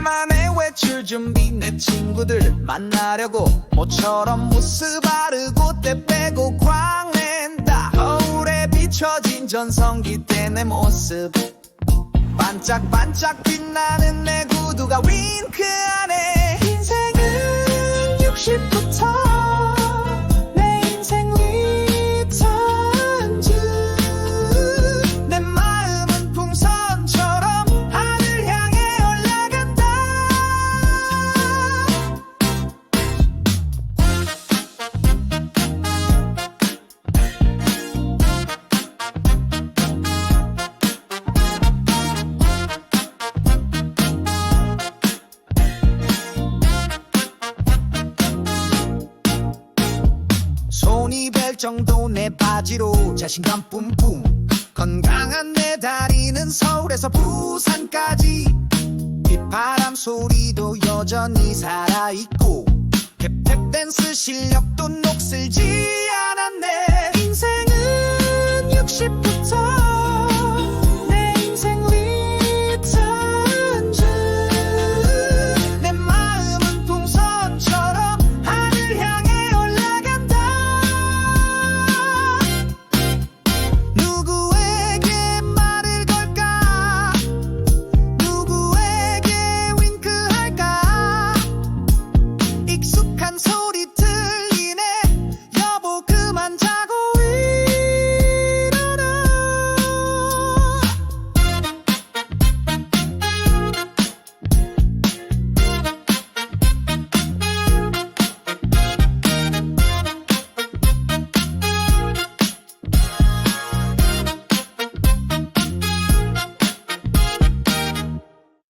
오랜만에 외출 준비 내 친구들 만나려고 모처럼 무스 바르고 때 빼고 광낸다. 거울에 비춰진 전성기 때 내 모습. 반짝반짝 빛나는 내 구두가 위 손이 벨 정도 내 바지로 자신감 뿜뿜. 건강한 내 다리는 서울에서 부산까지. 빗바람 소리도 여전히 살아있고 캡탭 댄스 실력도 녹슬지 않았네. 인생은 60%